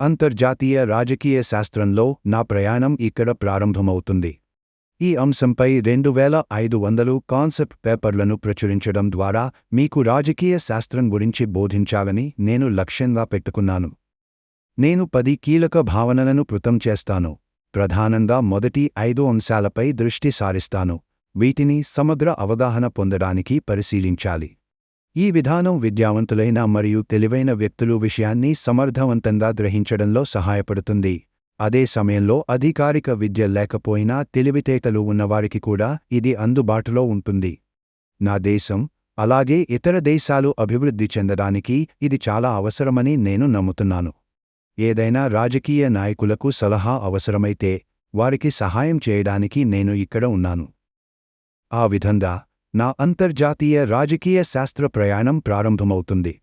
అంతర్జాతీయ రాజకీయ శాస్త్రంలో నా ప్రయాణం ఇక్కడ ప్రారంభమవుతుంది. ఈ అంశంపై రెండు వేల ఐదు వందలు కాన్సెప్ట్ పేపర్లను ప్రచురించడం ద్వారా మీకు రాజకీయ శాస్త్రం గురించి బోధించాలని నేను లక్ష్యంగా పెట్టుకున్నాను. నేను పది కీలక భావనలను కృతం చేస్తాను. ప్రధానంగా మొదటి ఐదు అంశాలపై దృష్టి సారిస్తాను. వీటిని సమగ్ర అవగాహన పొందడానికి పరిశీలించాలి. ఈ విధానం విద్యావంతులైన మరియు తెలివైన వ్యక్తులు విషయాన్ని సమర్థవంతంగా గ్రహించడంలో సహాయపడుతుంది. అదే సమయంలో అధికారిక విద్య లేకపోయినా తెలివితేటలు ఉన్నవారికి కూడా ఇది అందుబాటులో ఉంటుంది. నా దేశం అలాగే ఇతర దేశాలు అభివృద్ధి చెందడానికి ఇది చాలా అవసరమని నేను నమ్ముతున్నాను. ఏదైనా రాజకీయ నాయకులకు సలహా అవసరమైతే వారికి సహాయం చేయడానికి నేను ఇక్కడ ఉన్నాను. ఆ విధంగా నా అంతర్జాతీయ రాజకీయ శాస్త్ర ప్రయాణం ప్రారంభమవుతుంది.